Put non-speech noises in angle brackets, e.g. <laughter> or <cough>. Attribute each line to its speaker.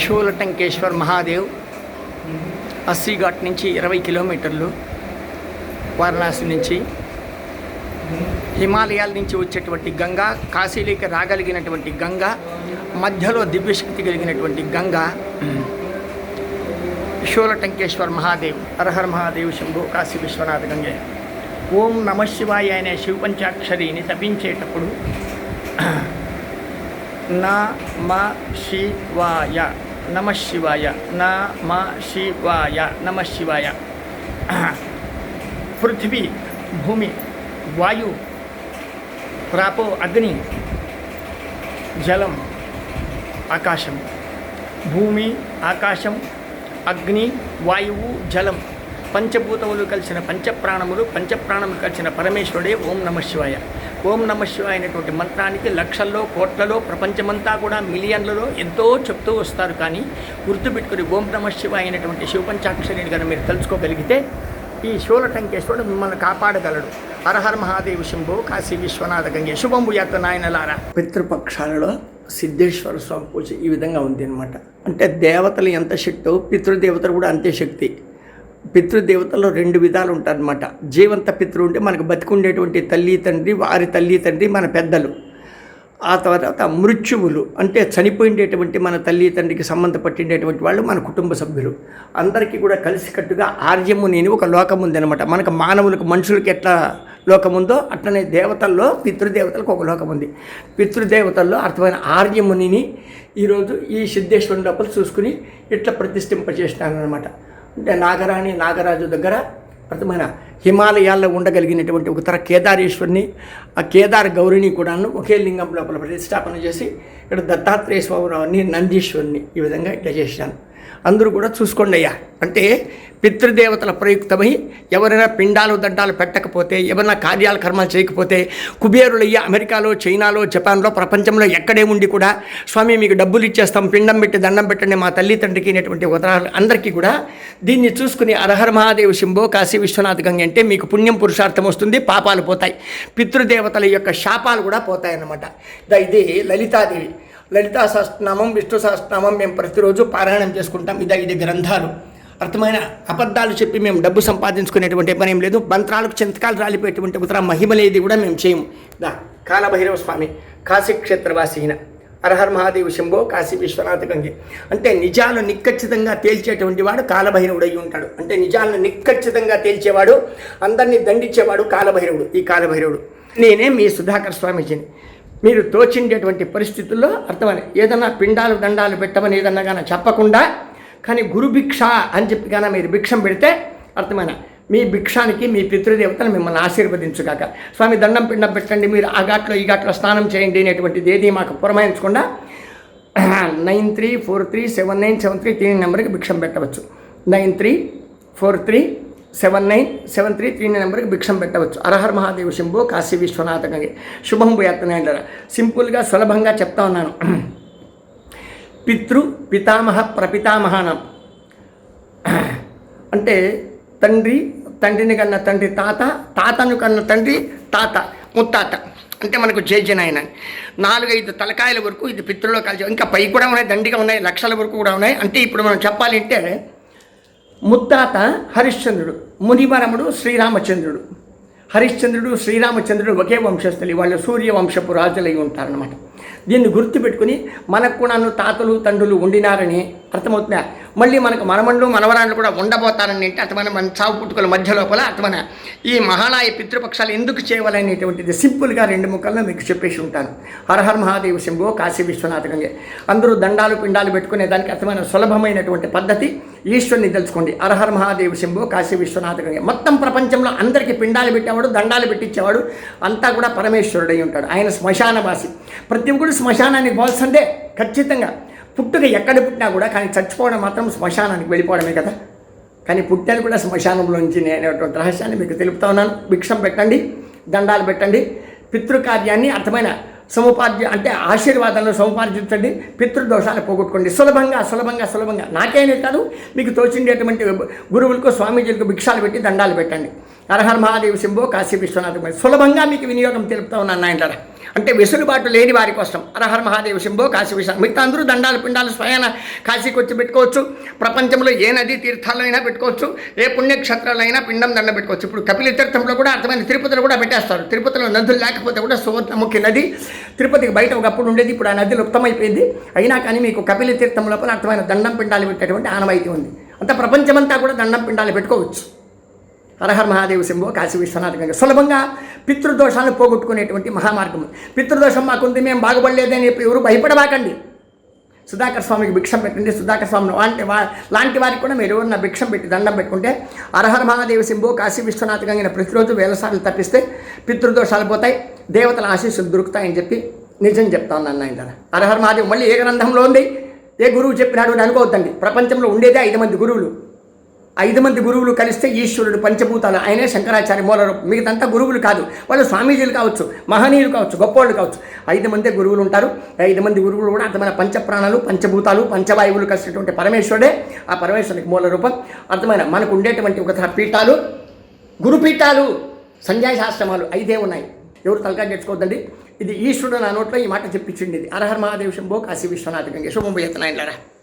Speaker 1: షోలటంకేశ్వర్ మహాదేవ్ అస్సీ ఘాట్ నుంచి ఇరవై కిలోమీటర్లు వారణాసి నుంచి హిమాలయాల నుంచి వచ్చేటువంటి గంగా కాశీలోకి రాగలిగినటువంటి గంగా మధ్యలో దివ్యశక్తి కలిగినటువంటి గంగా షోలటంకేశ్వర్ మహాదేవ్ అర్హర్ మహాదేవ్ శంభు కాశీ విశ్వనాథ గంగే ఓం నమ శివాయ అనే శివపంచాక్షరిని తపించేటప్పుడు నా మ శివాయ నమ శివాయ నమ శివాయ నమ శివాయ. <clears throat> పృథివీ భూమి వాయు ప్రాపో అగ్ని జలం ఆకాశం. భూమి ఆకాశం అగ్ని వాయువు జలం. పంచభూతములు కలిసిన పంచప్రాణములు పంచప్రాణములు కలిసిన పరమేశ్వరుడే ఓం నమ శివాయ. ఓం నమ శివాయ అనేటువంటి మంత్రానికి లక్షల్లో కోట్లలో ప్రపంచమంతా కూడా మిలియన్లలో ఎంతో చెప్తూ వస్తారు. కానీ గుర్తుపెట్టుకుని ఓం నమ శివాయ అనేటువంటి శివపంచాక్షరిని కనుక మీరు తెలుసుకోగలిగితే ఈ శూలటంకేశ్వరుడు మిమ్మల్ని కాపాడగలడు. హరహర మహాదేవ శంభో కాశీ విశ్వనాథ గంగే. శుభం యాత్ర నాయనలారా. పితృపక్షాలలో సిద్ధేశ్వర స్వామి పూజ ఈ విధంగా ఉంది అనమాట అంటే దేవతలు ఎంత శక్తో పితృదేవతలు కూడా అంతే శక్తి. పితృదేవతల్లో రెండు విధాలు ఉంటారనమాట జీవంత పితృ ఉంటే మనకు బతికుండేటువంటి తల్లి తండ్రి వారి తల్లి తండ్రి మన పెద్దలు. ఆ తర్వాత మృత్యువులు అంటే చనిపోయిండేటువంటి మన తల్లి తండ్రికి సంబంధపట్టిండేటువంటి వాళ్ళు మన కుటుంబ సభ్యులు. అందరికీ కూడా కలిసికట్టుగా ఆర్యముని ఒక లోకం ఉందనమాట మనకు మానవులకు మనుషులకి ఎట్లా లోకం ఉందో అట్లనే దేవతల్లో పితృదేవతలకు ఒక లోకం ఉంది. పితృదేవతల్లో అర్థమైన ఆర్యమునిని ఈరోజు ఈ సిద్ధేశ్వరుని డబ్బులు చూసుకుని ఇట్లా ప్రతిష్ఠింపచేసినానమాట అనమాట నాగరాణి నాగరాజు దగ్గర ప్రథమైన హిమాలయాల్లో ఉండగలిగినటువంటి ఒక తర కేదారేశ్వరిని ఆ కేదార్ గౌరిని కూడాను ఒకే లింగం లోపల ప్రతిష్టాపన చేసి ఇక్కడ దత్తాత్రేయ స్వామిరావుని నందీశ్వరిని ఈ విధంగా ఇట్లా చేశాను అందరూ కూడా చూసుకోండి అయ్యా. అంటే పితృదేవతల ప్రయుక్తమై ఎవరైనా పిండాలు దండాలు పెట్టకపోతే ఎవరైనా కార్యాలు కర్మలు చేయకపోతే కుబేరులయ్య అమెరికాలో చైనాలో జపాన్లో ప్రపంచంలో ఎక్కడే ఉండి కూడా స్వామి మీకు డబ్బులు ఇచ్చేస్తాం పిండం పెట్టి దండం పెట్టండి మా తల్లి తండ్రికి అనేటువంటి ఉదాహరణ అందరికీ కూడా దీన్ని చూసుకుని అరహర మహాదేవ శింభో కాశీ విశ్వనాథ్ గంగ అంటే మీకు పుణ్యం పురుషార్థం వస్తుంది పాపాలు పోతాయి. పితృదేవతల యొక్క శాపాలు కూడా పోతాయన్నమాట. ఇది లలితాదేవి. లలితా సహస్రనామం విష్ణు సహస్రనామం మేము ప్రతిరోజు పారాయణం చేసుకుంటాం. ఇదా ఇది గ్రంథాలు. అర్థమైన అబద్ధాలు చెప్పి మేము డబ్బు సంపాదించుకునేటువంటి పని ఏం లేదు. మంత్రాలకు చింతకాలు రాలిపోయేటువంటి ఉత్తర మహిమలేది కూడా మేము చేయము. దా కాలభైరవ స్వామి కాశీ క్షేత్రవాసీన అరహర్ మహాదేవ్ శంభో కాశీ విశ్వనాథ గంగే. అంటే నిజాలు నిక్కచ్చితంగా తేల్చేటువంటి వాడు కాలభైరవుడు అయి ఉంటాడు. అంటే నిజాలను నిక్కచ్చితంగా తేల్చేవాడు అందరినీ దండించేవాడు కాలభైరవుడు ఈ కాలభైరవుడు. నేనే మీ సుధాకర్ స్వామీజీని. మీరు తోచిండేటువంటి పరిస్థితుల్లో అర్థమని. ఏదన్నా పిండాలు దండాలు పెట్టమని ఏదన్నా కానీ చెప్పకుండా కానీ గురు భిక్ష అని చెప్పి కానీ మీరు భిక్షం పెడితే అర్థమైన? మీ భిక్షానికి మీ పితృదేవతలు మిమ్మల్ని ఆశీర్వదించుగాక. స్వామి దండం పిండం పెట్టండి మీరు ఆ ఘాట్లో ఈ ఘాట్లో స్నానం చేయండి అనేటువంటిది ఏది మాకు పురమాయించకుండా <clears throat> nine three four three seven nine seven three three నెంబర్కి భిక్షం పెట్టవచ్చు. Nine three four three seven nine seven three three నెంబర్కి భిక్షం పెట్టవచ్చు. అరహర్ మహాదేవ్ శంభో కాశీ విశ్వనాథ గంగే. శుభం పోయేస్తున్నాయంటారా సింపుల్గా సులభంగా చెప్తా ఉన్నాను. పితృ పితామహ ప్రపితామహానం. అంటే తండ్రి తండ్రిని కన్న తండ్రి తాత తాతను కన్న తండ్రి తాత ముత్తాత. అంటే మనకు జయజనాయన నాలుగైదు తలకాయల వరకు ఇది పితృలో కలిసి ఇంకా పై కూడా ఉన్నాయి దండిగా ఉన్నాయి లక్షల వరకు కూడా ఉన్నాయి. అంటే ఇప్పుడు మనం చెప్పాలంటే ముత్తాత హరిశ్చంద్రుడు మునివరముడు శ్రీరామచంద్రుడు. హరిశ్చంద్రుడు శ్రీరామచంద్రుడు ఒకే వంశస్థులు. వాళ్ళు సూర్యవంశపు రాజులై ఉంటారనమాట దీన్ని గుర్తుపెట్టుకుని మనకు కూడా తాతలు తండ్రులు ఉండినారని అర్థమవుతుందా? మళ్ళీ మనకు మనమండ్లు మనవరాళ్ళు కూడా ఉండబోతారని అంటే అతమైన మన చావు పుట్టుకల మధ్య లోపల అతమైన ఈ మహానాయ పితృపక్షాలు ఎందుకు చేయాలనేటువంటిది సింపుల్గా రెండు ముక్కల్లో మీకు చెప్పేసి ఉంటాను. హరహర్ మహాదేవ శంభో కాశీ విశ్వనాథ గంగే. అందరూ దండాలు పిండాలు పెట్టుకునే దానికి అర్థమైన సులభమైనటువంటి పద్ధతి ఈశ్వరుని తెలుసుకోండి. అరహర్ మహాదేవ శంభో కాశీ విశ్వనాథ గంగే. మొత్తం ప్రపంచంలో అందరికీ పిండాలు పెట్టేవాడు దండాలు పెట్టించేవాడు అంతా కూడా పరమేశ్వరుడై ఉంటాడు. ఆయన శ్మశానవాసి. ప్రతి కూడా శ్మశానానికి పోల్సిందే ఖచ్చితంగా. పుట్టుక ఎక్కడ పుట్టినా కూడా కానీ చచ్చిపోవడం మాత్రం శ్మశానానికి వెళ్ళిపోవడమే కదా. కానీ పుట్టాను కూడా శ్మశానంలోంచి నేనేటువంటి రహస్యాన్ని మీకు తెలుపుతా ఉన్నాను. భిక్షం పెట్టండి దండాలు పెట్టండి. పితృకార్యాన్ని అర్థమైన సముపార్జ అంటే ఆశీర్వాదాలను సముపార్జించండి. పితృదోషాలు పోగొట్టుకోండి. సులభంగా సులభంగా సులభంగా. నాకేనే కాదు. మీకు తోచిండేటువంటి గురువులకు స్వామీజీలకు భిక్షాలు పెట్టి దండాలు పెట్టండి. హరహర్ మహాదేవ్ శంభో కాశీ విశ్వనాథ్ సులభంగా మీకు వినియోగం తెలుపుతా ఉన్నాను నాయనరా అంటే వెసులుబాటు లేని వారి కోసం అరహర మహాదేవ శంభో కాశీ విశ్వనాథ్ మిగతా అందరూ దండాలు పిండాలు స్వయాన కాశీకి వచ్చి పెట్టుకోవచ్చు. ప్రపంచంలో ఏ నదీ తీర్థాలైనా పెట్టుకోవచ్చు. ఏ పుణ్యక్షేత్రాలైనా పిండం దండం పెట్టుకోవచ్చు. ఇప్పుడు కపిల తీర్థంలో కూడా అర్థమైన తిరుపతిలో కూడా పెట్టేస్తారు. తిరుపతిలో నదులు లేకపోతే కూడా సువర్ణముఖి నది తిరుపతికి బయట ఒకప్పుడు ఉండేది. ఇప్పుడు ఆ నది లుప్తమైపోయింది. అయినా కానీ మీకు కపిల తీర్థం లోపల అర్థమైన దండం పిండాలు పెట్టేటువంటి ఆనవాయితీ ఉంది. అంత ప్రపంచమంతా కూడా దండం పిండాలు పెట్టుకోవచ్చు. హరహర మహాదేవ శంభో కాశీ విశ్వనాథ గంగ సులభంగా పితృదోషాలను పోగొట్టుకునేటువంటి మహామార్గం పితృదోషం మాకుంది మేము బాగుపడలేదని చెప్పి ఎవరు భయపడబాకండి. సుధాకర్ స్వామికి భిక్షం పెట్టండి సుధాకర్ స్వామి లాంటి వా లాంటి వారికి కూడా మీరు ఎవరన్నా భిక్షం పెట్టి దండం పెట్టుకుంటే అర్హర మహాదేవ శంభో కాశీ విశ్వనాథ గంగిన ప్రతిరోజు వేలసార్లు తప్పిస్తే పితృదోషాలు పోతాయి దేవతల ఆశీస్సులు దొరుకుతాయని చెప్పి నిజం చెప్తా ఉన్నాను ఆయన అర్హర మహాదేవ్ మళ్ళీ ఏ గ్రంథంలో ఉంది. ఏ గురువు చెప్పినాడు అని అనుకోవద్దండి. ప్రపంచంలో ఉండేదే ఐదు మంది గురువులు. ఐదు మంది గురువులు కలిస్తే ఈశ్వరుడు పంచభూతాలు. ఆయనే శంకరాచార్య మూలరూపం మిగతంతా గురువులు కాదు. వాళ్ళు స్వామీజీలు కావచ్చు మహనీయులు కావచ్చు గొప్పవాళ్ళు కావచ్చు. ఐదు మంది గురువులు ఉంటారు. ఐదు మంది గురువులు కూడా అర్థమైన పంచప్రాణాలు పంచభూతాలు పంచవాయువులు కలిసినటువంటి పరమేశ్వరుడే. ఆ పరమేశ్వరునికి మూల రూపం. అర్థమైన మనకు ఉండేటువంటి ఒక తర పీఠాలు గురుపీఠాలు సంధ్యాశాశ్రమాలు ఐదే ఉన్నాయి. ఎవరు తలకాయ తెచ్చుకోవద్దండి ఇది ఈశ్వరుడు నా నోట్లో ఈ మాట చెప్పించింది. ఇది అరహర్ మహాదేవ్ శంభో కాశీ విశ్వనాథ గంగే. శుభం పోయేతనాయనరా